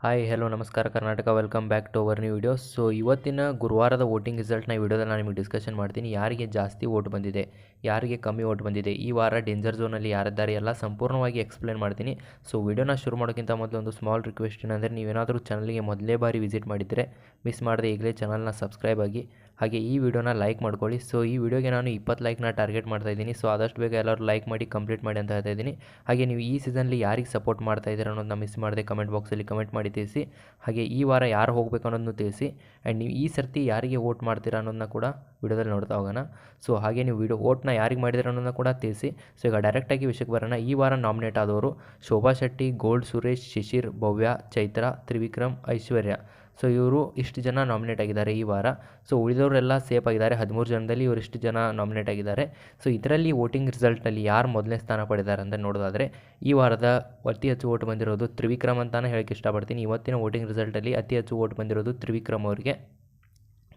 Hi hello ನಮಸ್ಕಾರ, Karnataka. Welcome back to our new video so ಇವತ್ತಿನ ಗುರುವಾರದ voting ರಿಸಲ್ಟ್ನ ವಿಡಿಯೋದಲ್ಲಿ ನಾನು ನಿಮಗೆ ಡಿಸ್ಕಷನ್ ಮಾಡ್ತೀನಿ. ಯಾರಿಗೆ ಜಾಸ್ತಿ ವೋಟ್ ಬಂದಿದೆ, ಯಾರಿಗೆ ಕಮ್ಮಿ ವೋಟ್ ಬಂದಿದೆ, ಈ ವಾರ ಡೇಂಜರ್ ಝೋನಲ್ಲಿ ಯಾರಿದ್ದಾರೆ ಎಲ್ಲ ಸಂಪೂರ್ಣವಾಗಿ ಎಕ್ಸ್ಪ್ಲೇನ್ ಮಾಡ್ತೀನಿ. ಸೊ ವಿಡಿಯೋನ ಶುರು ಮಾಡೋಕ್ಕಿಂತ ಮೊದಲು ಒಂದು ಸ್ಮಾಲ್ ರಿಕ್ವೆಸ್ಟ್ ಏನಂದರೆ, ನೀವೇನಾದರೂ ಚಾನಲ್ಗೆ ಮೊದಲೇ ಬಾರಿ ವಿಸಿಟ್ ಮಾಡಿದರೆ ಮಿಸ್ ಮಾಡದೆ ಈಗಲೇ ಚಾನಲ್ನ ಸಬ್ಸ್ಕ್ರೈಬ್ ಆಗಿ ಹಾಗೆ ಈ ವಿಡಿಯೋನ ಲೈಕ್ ಮಾಡ್ಕೊಳ್ಳಿ. ಸೊ ಈ ವಿಡಿಯೋಗೆ ನಾನು ಇಪ್ಪತ್ತು ಲೈಕ್ನ ಟಾರ್ಗೆಟ್ ಮಾಡ್ತಾ ಇದ್ದೀನಿ. ಸೊ ಆದಷ್ಟು ಬೇಗ ಎಲ್ಲರೂ ಲೈಕ್ ಮಾಡಿ ಕಂಪ್ಲೀಟ್ ಮಾಡಿ ಅಂತ ಹೇಳ್ತಾ ಇದ್ದೀನಿ. ಹಾಗೆ ನೀವು ಈ ಸೀಸನ್ಲಿ ಯಾರಿಗೆ ಸಪೋರ್ಟ್ ಮಾಡ್ತಾ ಇದ್ದೀರಾ ಅನ್ನೋದನ್ನ ಮಿಸ್ ಮಾಡದೆ ಕಮೆಂಟ್ ಬಾಕ್ಸಲ್ಲಿ ಕಮೆಂಟ್ ಮಾಡಿ ತಿಳಿಸಿ. ಹಾಗೆ ಈ ವಾರ ಯಾರು ಹೋಗಬೇಕು ಅನ್ನೋದನ್ನು ತಿಳಿಸಿ. ಆ್ಯಂಡ್ ನೀವು ಈ ಸರ್ತಿ ಯಾರಿಗೆ ವೋಟ್ ಮಾಡ್ತೀರಾ ಅನ್ನೋದನ್ನ ಕೂಡ ವಿಡಿಯೋದಲ್ಲಿ ನೋಡ್ತಾ ಹೋಗೋಣ. ಸೊ ಹಾಗೆ ನೀವು ವಿಡಿಯೋ ವೋಟ್ನ ಯಾರಿಗೆ ಮಾಡಿದ್ರೆ ಅನ್ನೋದನ್ನ ಕೂಡ ತಿಳಿಸಿ. ಸೊ ಈಗ ಡೈರೆಕ್ಟಾಗಿ ವಿಷಯಕ್ಕೆ ಬರೋಣ. ಈ ವಾರ ನಾಮಿನೇಟ್ ಆದವರು ಶೋಭಾ ಶೆಟ್ಟಿ ಗೋಲ್ಡ್ ಸುರೇಶ್, ಶಿಶಿರ್, ಭವ್ಯ, ಚೈತ್ರ, ತ್ರಿವಿಕ್ರಮ್, ಐಶ್ವರ್ಯ. ಸೊ ಇವರು ಇಷ್ಟು ಜನ ನಾಮಿನೇಟ್ ಆಗಿದ್ದಾರೆ ಈ ವಾರ. ಸೊ ಉಳಿದವರೆಲ್ಲ ಸೇಫ್ ಆಗಿದ್ದಾರೆ. ಹದಿಮೂರು ಜನದಲ್ಲಿ ಇವರು ಇಷ್ಟು ಜನ ನಾಮಿನೇಟ್ ಆಗಿದ್ದಾರೆ. ಸೊ ಇದರಲ್ಲಿ ವೋಟಿಂಗ್ ರಿಸಲ್ಟಲ್ಲಿ ಯಾರು ಮೊದಲನೇ ಸ್ಥಾನ ಪಡೆದಿದ್ದಾರೆ ಅಂತ ನೋಡೋದಾದರೆ, ಈ ವಾರದ ಅತಿ ಹೆಚ್ಚು ಓಟ್ ಬಂದಿರೋದು ತ್ರಿವಿಕ್ರಮ್ ಅಂತಾನೆ ಹೇಳಕ್ಕೆ ಇಷ್ಟಪಡ್ತೀನಿ. ಇವತ್ತಿನ ವೋಟಿಂಗ್ ರಿಸಲ್ಟಲ್ಲಿ ಅತಿ ಹೆಚ್ಚು ಓಟ್ ಬಂದಿರೋದು ತ್ರಿವಿಕ್ರಮ್ ಅವರಿಗೆ.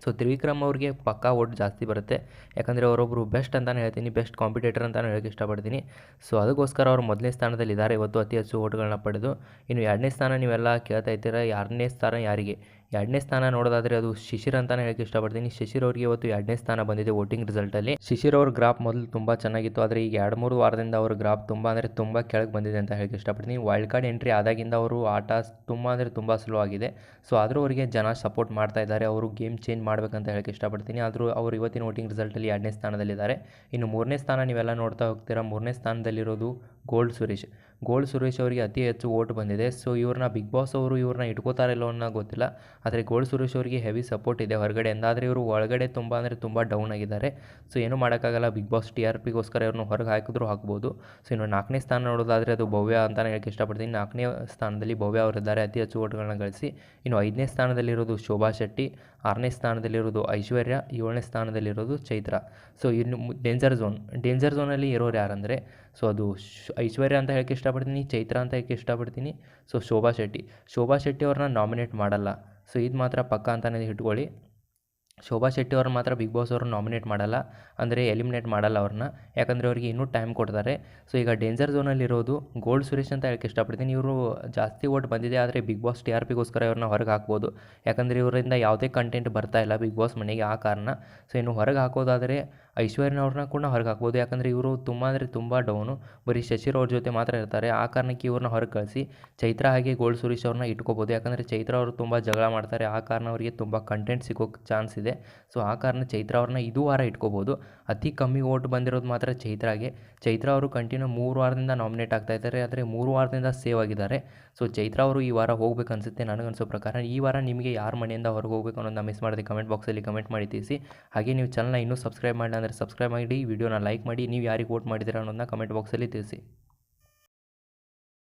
ಸೊ ತ್ರಿವಿಕ್ರಮ್ ಅವ್ರಿಗೆ ಪಕ್ಕಾ ಓಟ್ ಜಾಸ್ತಿ ಬರುತ್ತೆ. ಯಾಕಂದರೆ ಅವರೊಬ್ಬರು ಬೆಸ್ಟ್ ಅಂತಲೇ ಹೇಳ್ತೀನಿ ಬೆಸ್ಟ್ ಕಾಂಪಿಟೇಟರ್ ಅಂತಲೇ ಹೇಳಕ್ಕೆ ಇಷ್ಟಪಡ್ತೀನಿ. ಸೊ ಅದಕ್ಕೋಸ್ಕರ ಅವರು ಮೊದಲನೇ ಸ್ಥಾನದಲ್ಲಿ ಇದ್ದಾರೆ ಇವತ್ತು ಅತಿ ಹೆಚ್ಚು ಓಟ್ಗಳನ್ನ ಪಡೆದು. ಇನ್ನು ಎರಡನೇ ಸ್ಥಾನ ನೀವೆಲ್ಲ ಕೇಳ್ತಾ ಇದ್ದೀರಾ? ಎರಡನೇ ಸ್ಥಾನ ಯಾರಿಗೆ? ಎರಡನೇ ಸ್ಥಾನ ನೋಡೋದಾದ್ರೆ ಅದು ಶಿಶಿರ್ ಅಂತಾನೆ ಹೇಳಕ್ಕೆ ಇಷ್ಟಪಡ್ತೀನಿ. ಶಿಶಿರ್ ಅವರಿಗೆ ಇವತ್ತು ಎರಡನೇ ಸ್ಥಾನ ಬಂದಿದೆ ವೋಟಿಂಗ್ ರಿಸಲ್ಟಲ್ಲಿ ಶಿಶಿರ್ ಅವ್ರ ಗ್ರಾಫ್ ಮೊದಲು ತುಂಬ ಚೆನ್ನಾಗಿತ್ತು. ಆದರೆ ಈಗ ಎರಡು ಮೂರು ವಾರದಿಂದ ಅವ್ರ ಗ್ರಾಫ್ ತುಂಬ ಅಂದರೆ ತುಂಬ ಕೆಳಗೆ ಬಂದಿದೆ ಅಂತ ಹೇಳಕ್ಕೆ ಇಷ್ಟಪಡ್ತೀನಿ. ವೈಲ್ಡ್ ಕಾರ್ಡ್ ಎಂಟ್ರಿ ಆದಾಗಿಂದ ಅವರು ಆಟ ತುಂಬ ಅಂದರೆ ತುಂಬ ಸ್ಲೋ ಆಗಿದೆ. ಸೊ ಆದರೂ ಅವರಿಗೆ ಜನ ಸಪೋರ್ಟ್ ಮಾಡ್ತಾ ಇದ್ದಾರೆ. ಅವರು ಗೇಮ್ ಚೇಂಜ್ ಮಾಡ್ಬೇಕಂತ ಹೇಳಕ್ಕೆ ಇಷ್ಟಪಡ್ತೀನಿ. ಆದರೂ ಅವರು ಇವತ್ತಿನ ವೋಟಿಂಗ್ ರಿಸಲ್ಟಲ್ಲಿ ಎರಡನೇ ಸ್ಥಾನದಲ್ಲಿದ್ದಾರೆ. ಇನ್ನು ಮೂರನೇ ಸ್ಥಾನ ನೀವೆಲ್ಲ ನೋಡ್ತಾ ಹೋಗ್ತೀರಾ? ಮೂರನೇ ಸ್ಥಾನದಲ್ಲಿರೋದು ಗೋಲ್ಡ್ ಸುರೇಶ್. ಗೋಲ್ಡ್ ಸುರೇಶ್ ಅವರಿಗೆ ಅತಿ ಹೆಚ್ಚು ವೋಟ್ ಬಂದಿದೆ. ಸೊ, ಇವ್ರನ್ನ ಬಿಗ್ ಬಾಸ್ ಅವರು ಇವ್ರನ್ನ ಇಟ್ಕೋತಾರಿಲ್ಲೋ ಅನ್ನೋ ಗೊತ್ತಿಲ್ಲ. ಆದರೆ ಗೋಲ್ಡ್ ಸುರೇಶ್ ಅವರಿಗೆ ಹೆವಿ ಸಪೋರ್ಟ್ ಇದೆ ಹೊರಗಡೆ. ಎಂದಾದರೆ ಇವರು ಒಳಗಡೆ ತುಂಬ ಅಂದರೆ ತುಂಬ ಡೌನ್ ಆಗಿದ್ದಾರೆ. ಸೊ, ಏನೂ ಮಾಡೋಕ್ಕಾಗಲ್ಲ. ಬಿಗ್ ಬಾಸ್ ಟಿ ಆರ್ ಪಿಗೋಸ್ಕರ ಇವ್ರನ್ನ ಹೊರಗೆ ಹಾಕಿದ್ರು ಹಾಕ್ಬೋದು. ಸೊ, ಇನ್ನು ನಾಲ್ಕನೇ ಸ್ಥಾನ ನೋಡೋದಾದರೆ ಅದು ಭವ್ಯ ಅಂತಲೇ ಹೇಳಕ್ಕೆ ಇಷ್ಟಪಡ್ತೀನಿ. ನಾಲ್ಕನೇ ಸ್ಥಾನದಲ್ಲಿ ಭವ್ಯ ಅವರಿದ್ದಾರೆ. ಅತಿ ಹೆಚ್ಚು ಓಟ್ಗಳನ್ನ ಗಳಿಸಿ. ಇನ್ನು ಐದನೇ ಸ್ಥಾನದಲ್ಲಿರೋದು ಶೋಭಾ ಶೆಟ್ಟಿ. ಆರನೇ ಸ್ಥಾನದಲ್ಲಿರೋದು ಐಶ್ವರ್ಯ. ಏಳನೇ ಸ್ಥಾನದಲ್ಲಿರೋದು ಚೈತ್ರ. ಸೊ, ಇನ್ನು ಡೇಂಜರ್ ಝೋನ್ ಡೇಂಜರ್ ಝೋನಲ್ಲಿ ಇರೋರು ಯಾರಂದರೆ, ಸೊ, ಅದು ಐಶ್ವರ್ಯ ಅಂತ ಹೇಳಕ್ಕೆ ಇಷ್ಟಪಡ್ತೀನಿ, ಚೈತ್ರ ಅಂತ ಯಾಕೆ ಇಷ್ಟಪಡ್ತೀನಿ? ಸೊ ಶೋಭಾ ಶೆಟ್ಟಿ. ಶೋಭಾ ಶೆಟ್ಟಿ ಅವ್ರನ್ನ ನಾಮಿನೇಟ್ ಮಾಡಲ್ಲ. ಸೊ ಇದು ಮಾತ್ರ ಪಕ್ಕ ಅಂತಲೇ ಇಟ್ಕೊಳ್ಳಿ. ಶೋಭಾ ಶೆಟ್ಟಿ ಅವ್ರು ಮಾತ್ರ ಬಿಗ್ ಬಾಸ್ ಅವರು ನಾಮಿನೇಟ್ ಮಾಡಲ್ಲ, ಅಂದರೆ ಎಲಿಮಿನೇಟ್ ಮಾಡಲ್ಲ ಅವ್ರನ್ನ. ಯಾಕಂದರೆ ಅವ್ರಿಗೆ ಇನ್ನೂ ಟೈಮ್ ಕೊಡ್ತಾರೆ. ಸೊ ಈಗ ಡೇಂಜರ್ ಝೋನಲ್ಲಿರೋದು ಗೋಲ್ಡ್ ಸುರೇಶ್ ಅಂತ ಹೇಳಕ್ಕೆ ಇಷ್ಟಪಡ್ತೀನಿ. ಇವರು ಜಾಸ್ತಿ ಓಟ್ ಬಂದಿದೆ ಆದರೆ ಬಿಗ್ ಬಾಸ್ ಟಿ ಆರ್ ಪಿಗೋಸ್ಕರ ಇವ್ರನ್ನ ಹೊರಗೆ ಹಾಕ್ಬೋದು. ಯಾಕಂದರೆ ಇವರಿಂದ ಯಾವುದೇ ಕಂಟೆಂಟ್ ಬರ್ತಾ ಇಲ್ಲ ಬಿಗ್ ಬಾಸ್ ಮನೆಗೆ ಆ ಕಾರಣ. ಸೊ ಇನ್ನು ಹೊರಗೆ ಹಾಕೋದಾದರೆ ಐಶ್ವರ್ಯನವ್ರನ್ನ ಕೂಡ ಹೊರಗೆ ಹಾಕ್ಬೋದು. ಯಾಕಂದರೆ ಇವರು ತುಂಬ ಅಂದರೆ ತುಂಬ ಡೌನು. ಬರೀ ಶಶಿರ್ ಅವ್ರ ಜೊತೆ ಮಾತ್ರ ಇರ್ತಾರೆ. ಆ ಕಾರಣಕ್ಕೆ ಇವ್ರನ್ನ ಹೊರಗೆ ಕಳಿಸಿ ಚೈತ್ರ ಹಾಗೆ ಗೋಲ್ಡ್ ಸುರೇಶ್ ಅವ್ರನ್ನ ಇಟ್ಕೋಬೋದು. ಯಾಕಂದರೆ ಚೈತ್ರ ಅವರು ತುಂಬ ಜಗಳ ಮಾಡ್ತಾರೆ. ಆ ಕಾರಣ ಅವರಿಗೆ ತುಂಬ ಕಂಟೆಂಟ್ ಸಿಗೋಕ್ಕೆ ಚಾನ್ಸ್ ಇದೆ. ಸೊ ಆ ಕಾರಣ ಚೈತ್ರ ಅವ್ರನ್ನ ಇದು ವಾರ ಇಟ್ಕೋಬೋದು. ಅತಿ ಕಮ್ಮಿ ಓಟ್ ಬಂದಿರೋದು ಮಾತ್ರ ಚೈತ್ರಾಗೆ. ಚೈತ್ರ ಅವರು ಕಂಟಿನ್ಯೂ ಮೂರು ವಾರದಿಂದ ನಾಮಿನೇಟ್ ಆಗ್ತಾ ಇದ್ದಾರೆ. ಆದರೆ ಮೂರು ವಾರದಿಂದ ಸೇವ್ ಆಗಿದ್ದಾರೆ. ಸೊ ಚೈತ್ರ ಅವರು ಈ ವಾರ ಹೋಗ್ಬೇಕು ಅನಿಸುತ್ತೆ ನನಗನ್ಸೋ ಪ್ರಕಾರ. ಈ ವಾರ ನಿಮಗೆ ಯಾರ ಮನೆಯಿಂದ ಹೊರಗೆ ಹೋಗಬೇಕು ಅನ್ನೋದನ್ನ ಮಿಸ್ ಮಾಡಿದೆ ಕಮೆಂಟ್ ಬಾಕ್ಸಲ್ಲಿ ಕಮೆಂಟ್ ಮಾಡಿ ತಿಳಿಸಿ. ಹಾಗೆ ನೀವು ಚಾನಲ್ನ ಇನ್ನೂ ಸಬ್ಸ್ಕ್ರೈಬ್ ಮಾಡಿಲ್ಲ ಅಂದರೆ ಸಬ್ಸ್ಕ್ರೈಬ್ ಮಾಡಿ ವಿಡಿಯೋನ ಲೈಕ್ ಮಾಡಿ, ನೀವು ಯಾರಿಗೆ ವೋಟ್ ಮಾಡಿದ್ದೀರಾ ಅನ್ನೋದನ್ನ ಕಮೆಂಟ್ ಬಾಕ್ಸಲ್ಲಿ ತಿಳಿಸಿ.